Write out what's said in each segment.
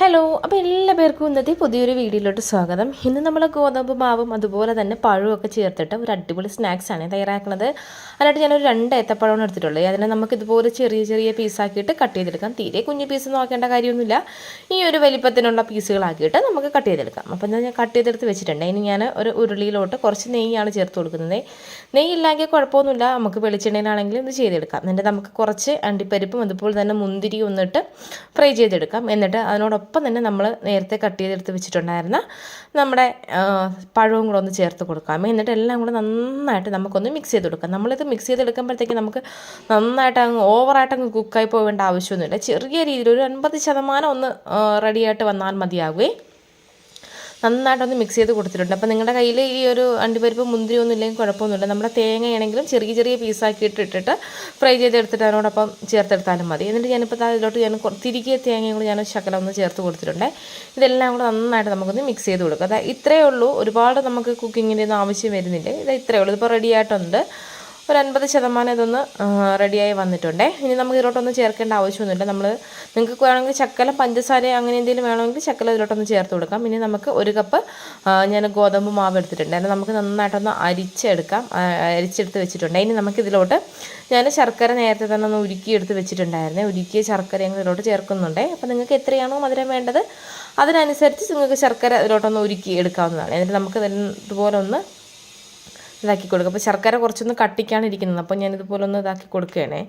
Hello അപ്പോൾ എല്ലാ പേർക്കും ഇന്നത്തെ പുതിയൊരു വീഡിയോയിലോട്ട് സ്വാഗതം. ഇന്ന് നമ്മൾ ഗോതമ്പ് മാവും അതുപോലെ തന്നെ പഴവും ഒക്കെ ചേർത്തിട്ട് ഒരു അടിപൊളി സ്നാക്സാണ് തയ്യാറാക്കുന്നത്. അതിനായിട്ട് ഞാനൊരു രണ്ട് ഏത്തപ്പഴമാണ് എടുത്തിട്ടുള്ളത്. അതിനെ നമുക്ക് ഇതുപോലെ ചെറിയ ചെറിയ പീസാക്കിയിട്ട് കട്ട് ചെയ്തെടുക്കാം. തീരെ കുഞ്ഞു പീസ് നോക്കേണ്ട കാര്യമൊന്നുമില്ല. ഈ ഒരു വലിപ്പത്തിനുള്ള പീസുകളാക്കിയിട്ട് നമുക്ക് കട്ട് ചെയ്തെടുക്കാം. അപ്പോൾ എന്നാൽ ഞാൻ കട്ട് ചെയ്തെടുത്ത് വെച്ചിട്ടുണ്ട്. ഇനി ഞാൻ ഒരു ഉരുളിയിലോട്ട് കുറച്ച് നെയ്യാണ് ചേർത്ത് കൊടുക്കുന്നത്. നെയ്യില്ലെങ്കിൽ കുഴപ്പമൊന്നുമില്ല. നമുക്ക് വെളിച്ചെണ്ണയിലാണെങ്കിലും ഇത് ചെയ്തെടുക്കാം. എന്നിട്ട് നമുക്ക് കുറച്ച് അണ്ടിപ്പരിപ്പും അതുപോലെ തന്നെ മുന്തിരി ഒന്നിട്ട് ഫ്രൈ ചെയ്തെടുക്കാം. എന്നിട്ട് അതിനോടൊപ്പം തന്നെ നമ്മൾ നേരത്തെ കട്ട് ചെയ്തെടുത്ത് വെച്ചിട്ടുണ്ടായിരുന്ന നമ്മുടെ പഴവും കൂടെ ഒന്ന് ചേർത്ത് കൊടുക്കാം. എന്നിട്ട് എല്ലാം കൂടെ നന്നായിട്ട് നമുക്കൊന്ന് മിക്സ് ചെയ്ത് കൊടുക്കാം. നമ്മളിത് മിക്സ് ചെയ്തെടുക്കുമ്പോഴത്തേക്ക് നമുക്ക് നന്നായിട്ട് അങ്ങ് ഓവറായിട്ട് അങ്ങ് കുക്കായി പോകേണ്ട ആവശ്യമൊന്നുമില്ല. ചെറിയ രീതിയിൽ ഒരു അൻപത് ശതമാനം ഒന്ന് റെഡിയായിട്ട് വന്നാൽ മതിയാകുമേ നന്നായിട്ടൊന്ന് മിക്സ് ചെയ്ത് കൊടുത്തിട്ടുണ്ട്. അപ്പോൾ നിങ്ങളുടെ കയ്യിൽ ഈ ഒരു അണ്ടിപ്പരിപ്പ് മുന്തിരി ഒന്നും ഇല്ലെങ്കിൽ കുഴപ്പമൊന്നുമില്ല. നമ്മുടെ തേങ്ങയാണെങ്കിലും ചെറിയ ചെറിയ പീസാക്കിയിട്ട് ഇട്ടിട്ട് ഫ്രൈ ചെയ്തെടുത്തിട്ട് അതിനോടൊപ്പം ചേർത്തെടുത്താലും മതി. എന്നിട്ട് ഞാനിപ്പോൾ അതിലോട്ട് ഞാൻ തിരികെ തേങ്ങയും കൂടി ഞാൻ ശകലം ഒന്ന് ചേർത്ത് കൊടുത്തിട്ടുണ്ട്. ഇതെല്ലാം കൂടെ നന്നായിട്ട് നമുക്കൊന്ന് മിക്സ് ചെയ്ത് കൊടുക്കാം. അതായത് ഇത്രയേ ഉള്ളൂ. ഒരുപാട് നമുക്ക് കുക്കിങ്ങിന്റെ ഒന്നും ആവശ്യം വരുന്നില്ല. ഇത് ഇത്രയേ ഉള്ളൂ. ഇതിപ്പോൾ റെഡി ആയിട്ടുണ്ട്. ഒരു അൻപത് ശതമാനം ഇതൊന്ന് റെഡിയായി വന്നിട്ടുണ്ടേ. ഇനി നമുക്ക് ഇതിലോട്ടൊന്നും ചേർക്കേണ്ട ആവശ്യമൊന്നുമില്ല. നമ്മൾ നിങ്ങൾക്ക് വേണമെങ്കിൽ ചക്കല പഞ്ചസാര അങ്ങനെ എന്തെങ്കിലും വേണമെങ്കിൽ ചക്കല ഇതിലോട്ടൊന്ന് ചേർത്ത് കൊടുക്കാം. ഇനി നമുക്ക് ഒരു കപ്പ് ഞാൻ ഗോതമ്പ് മാവ് എടുത്തിട്ടുണ്ട്. അതിന് നമുക്ക് നന്നായിട്ടൊന്ന് അരിച്ചെടുക്കാം. അരിച്ചെടുത്ത് വെച്ചിട്ടുണ്ട്. ഇനി നമുക്കിതിലോട്ട് ഞാൻ ശർക്കര നേരത്തെ തന്നെ ഒന്ന് ഉരുക്കിയെടുത്ത് വെച്ചിട്ടുണ്ടായിരുന്നേ. ഉരുക്കിയ ശർക്കര ഞങ്ങൾ ഇതിലോട്ട് ചേർക്കുന്നുണ്ടേ. അപ്പോൾ നിങ്ങൾക്ക് എത്രയാണോ മധുരം വേണ്ടത് അതിനനുസരിച്ച് നിങ്ങൾക്ക് ശർക്കര ഇതിലോട്ടൊന്ന് ഉരുക്കി എടുക്കാവുന്നതാണ് എന്നിട്ട് നമുക്ക് ഇതുപോലെ ഒന്ന് ഇതാക്കി കൊടുക്കുക അപ്പോൾ ശർക്കര കുറച്ചൊന്ന് കട്ടിക്കാണ് ഇരിക്കുന്നത് അപ്പോൾ ഞാനിതുപോലെ ഒന്ന് ഇതാക്കി കൊടുക്കുകയാണേ.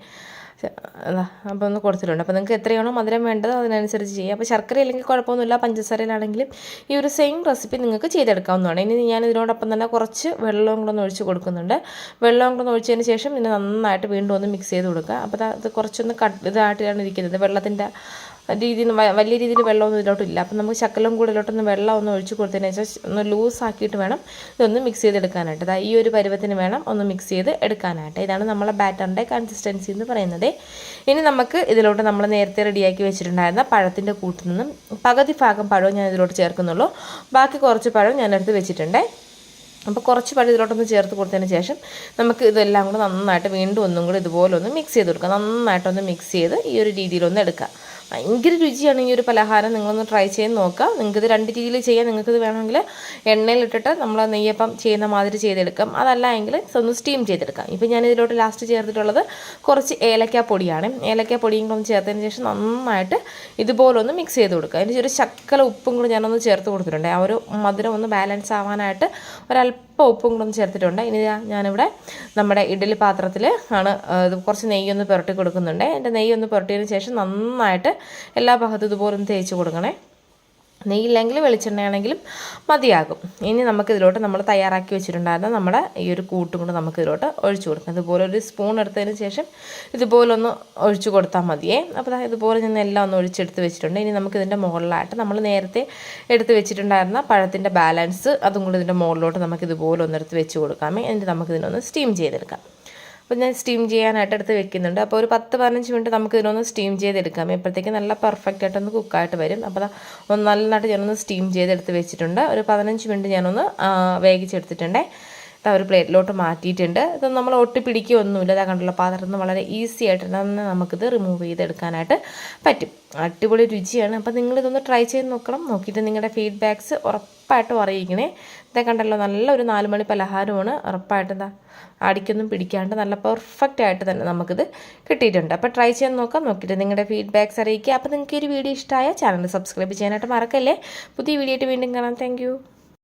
അപ്പോൾ ഒന്ന് കൊടുത്തിട്ടുണ്ട്. അപ്പോൾ നിങ്ങൾക്ക് എത്രയാണോ മധുരം വേണ്ടത് അതിനനുസരിച്ച് ചെയ്യുക അപ്പോൾ ശർക്കര ഇല്ലെങ്കിൽ കുഴപ്പമൊന്നുമില്ല. പഞ്ചസാരയിലാണെങ്കിലും ഈ ഒരു സെയിം റെസിപ്പി നിങ്ങൾക്ക് ചെയ്തെടുക്കാവുന്നതാണ്. ഇനി ഞാൻ ഇതിനോടൊപ്പം തന്നെ കുറച്ച് വെള്ളവും കൂടെ ഒന്ന് ഒഴിച്ച് കൊടുക്കുന്നുണ്ട്. വെള്ളവും കൂടെ ഒഴിച്ചതിന് ശേഷം ഇതിനെ നന്നായിട്ട് വീണ്ടും ഒന്ന് മിക്സ് ചെയ്ത് കൊടുക്കുക. അപ്പോൾ അത് കുറച്ചൊന്ന് കട്ട് ഇതായിട്ടാണ് ഇരിക്കുന്നത്. വെള്ളത്തിന്റെ രീതിയിൽ വലിയ രീതിയിൽ വെള്ളമൊന്നും ഇതിലോട്ടില്ല. അപ്പം നമുക്ക് ശക്കലം കൂടെ ഇതിലോട്ടൊന്ന് വെള്ളം ഒന്ന് ഒഴിച്ച് കൊടുത്തതിന് ശേഷം ഒന്ന് ലൂസ് ആക്കിയിട്ട് വേണം ഇതൊന്ന് മിക്സ് ചെയ്തെടുക്കാനായിട്ട്. അതായത് ഈ ഒരു പരുവത്തിന് വേണം ഒന്ന് മിക്സ് ചെയ്ത് എടുക്കാനായിട്ട്. ഇതാണ് നമ്മളെ ബാറ്ററിന്റെ കൺസിസ്റ്റൻസി എന്ന് പറയുന്നത്. ഇനി നമുക്ക് ഇതിലോട്ട് നമ്മൾ നേരത്തെ റെഡിയാക്കി വെച്ചിട്ടുണ്ടായിരുന്ന പഴത്തിന്റെ കൂട്ടിൽ നിന്നും പകുതി ഭാഗം പഴവും ഞാൻ ഇതിലോട്ട് ചേർക്കുന്നുള്ളൂ. ബാക്കി കുറച്ച് പഴം ഞാനെടുത്ത് വെച്ചിട്ടുണ്ട്. അപ്പോൾ കുറച്ച് പഴം ഇതിലോട്ടൊന്ന് ചേർത്ത് കൊടുത്തതിന് ശേഷം നമുക്ക് ഇതെല്ലാം കൂടെ നന്നായിട്ട് വീണ്ടും ഒന്നും കൂടി ഇതുപോലെ ഒന്ന് മിക്സ് ചെയ്ത് കൊടുക്കാം. നന്നായിട്ടൊന്ന് മിക്സ് ചെയ്ത് ഈ ഒരു രീതിയിലൊന്ന് എടുക്കാം. ഭയങ്കര രുചിയാണ് ഈ ഒരു പലഹാരം. നിങ്ങളൊന്ന് ട്രൈ ചെയ്ത് നോക്കുക. നിങ്ങൾക്കിത് രണ്ട് രീതിയിൽ ചെയ്യാം. നിങ്ങൾക്കിത് വേണമെങ്കിൽ എണ്ണയിലിട്ടിട്ട് നമ്മൾ നെയ്യപ്പം ചെയ്യുന്ന മാതിരി ചെയ്തെടുക്കാം. അതല്ല എങ്കിൽ ഒന്ന് സ്റ്റീം ചെയ്തെടുക്കാം. ഇപ്പം ഞാൻ ഇതിലോട്ട് ലാസ്റ്റ് ചേർത്തിട്ടുള്ളത് കുറച്ച് ഏലക്ക പൊടിയാണ്. ഏലക്ക പൊടിയും കൂടെ ചേർത്തതിന് ശേഷം നന്നായിട്ട് ഇതുപോലൊന്ന് മിക്സ് ചെയ്ത് കൊടുക്കുക. അതിന് ഒരു ശക്കല ഉപ്പും കൂടെ ഞാനൊന്ന് ചേർത്ത് കൊടുത്തിട്ടുണ്ട്. ആ ഒരു മധുരം ഒന്ന് ബാലൻസ് ആവാനായിട്ട് ഒരല്പം ഉപ്പും കൂടെ ഒന്ന് ചേർത്തിട്ടുണ്ട്. ഇനി ഞാനിവിടെ നമ്മുടെ ഇഡലി പാത്രത്തിൽ ആണ് കുറച്ച് നെയ്യൊന്ന് പുരട്ടി കൊടുക്കുന്നുണ്ട്. എന്റെ നെയ്യൊന്ന് പുരട്ടിയതിന് ശേഷം നന്നായിട്ട് എല്ലാ ഭാഗത്തും ഇതുപോലെ ഒന്ന് തേച്ച് കൊടുക്കണേ. നെയ്യില്ലെങ്കിൽ വെളിച്ചെണ്ണയാണെങ്കിലും മതിയാകും. ഇനി നമുക്കിതിലോട്ട് നമ്മൾ തയ്യാറാക്കി വെച്ചിട്ടുണ്ടായിരുന്ന നമ്മുടെ ഈ ഒരു കൂട്ടും കൂടെ നമുക്കിതിലോട്ട് ഒഴിച്ചു കൊടുക്കാം. ഇതുപോലെ ഒരു സ്പൂൺ എടുത്തതിന് ശേഷം ഇതുപോലൊന്ന് ഒഴിച്ചു കൊടുത്താൽ മതിയേ. അപ്പോൾ ഇതുപോലെ ഞാൻ എല്ലാം ഒന്ന് ഒഴിച്ചെടുത്ത് വെച്ചിട്ടുണ്ട്. ഇനി നമുക്കിതിന്റെ മുകളിലായിട്ട് നമ്മൾ നേരത്തെ എടുത്ത് വെച്ചിട്ടുണ്ടായിരുന്ന പഴത്തിന്റെ ബാലൻസ് അതും കൂടി ഇതിന്റെ മുകളിലോട്ട് നമുക്കിതുപോലെ ഒന്നെടുത്ത് വെച്ച് കൊടുക്കാമേ. എന്നിട്ട് നമുക്കിതിനൊന്ന് സ്റ്റീം ചെയ്തെടുക്കാം. അപ്പോൾ ഞാൻ സ്റ്റീം ചെയ്യാനായിട്ട് എടുത്ത് വെക്കുന്നുണ്ട്. അപ്പോൾ ഒരു പത്ത് പതിനഞ്ച് മിനിറ്റ് നമുക്ക് ഇതിനൊന്ന് സ്റ്റീം ചെയ്തെടുക്കാം. ഇപ്പോഴത്തേക്ക് നല്ല പെർഫെക്റ്റ് ആയിട്ടൊന്ന് കുക്കായിട്ട് വരും. അപ്പോൾ ഒന്ന് നല്ലതായിട്ട് ഞാനൊന്ന് സ്റ്റീം ചെയ്തെടുത്ത് വെച്ചിട്ടുണ്ട്. ഒരു പതിനഞ്ച് മിനിറ്റ് ഞാനൊന്ന് വേവിച്ചെടുത്തിട്ടുണ്ട്. ഒരു പ്ലേറ്റിലോട്ട് മാറ്റിയിട്ടുണ്ട്. ഇത് നമ്മൾ ഒട്ടി പിടിക്കുകയൊന്നുമില്ല. കണ്ടുള്ള പാത്രത്തിൽ നിന്ന് വളരെ ഈസി ആയിട്ട് തന്നെ നമുക്കിത് റിമൂവ് ചെയ്തെടുക്കാനായിട്ട് പറ്റും. അടിപൊളി രുചിയാണ്. അപ്പോൾ നിങ്ങളിതൊന്ന് ട്രൈ ചെയ്ത് നോക്കണം. നോക്കിയിട്ട് നിങ്ങളുടെ ഫീഡ്ബാക്ക്സ് ഉറപ്പായിട്ടും അറിയിക്കണേ. ഇതാ കണ്ടല്ലോ നല്ലൊരു നാല് മണി പലഹാരമാണ്. ഉറപ്പായിട്ട് എന്താ അടിക്കൊന്നും പിടിക്കാണ്ട് നല്ല പെർഫെക്റ്റ് ആയിട്ട് തന്നെ നമുക്കിത് കിട്ടിയിട്ടുണ്ട്. അപ്പോൾ ട്രൈ ചെയ്ത് നോക്കാം. നോക്കിയിട്ട് നിങ്ങളുടെ ഫീഡ്ബാക്ക്സ് അറിയിക്കുക. അപ്പോൾ നിങ്ങൾക്ക് ഈ ഒരു വീഡിയോ ഇഷ്ടമായ ചാനൽ സബ്സ്ക്രൈബ് ചെയ്യാനായിട്ട് മറക്കല്ലേ? പുതിയ വീഡിയോ ആയിട്ട് വീണ്ടും കാണാം. താങ്ക്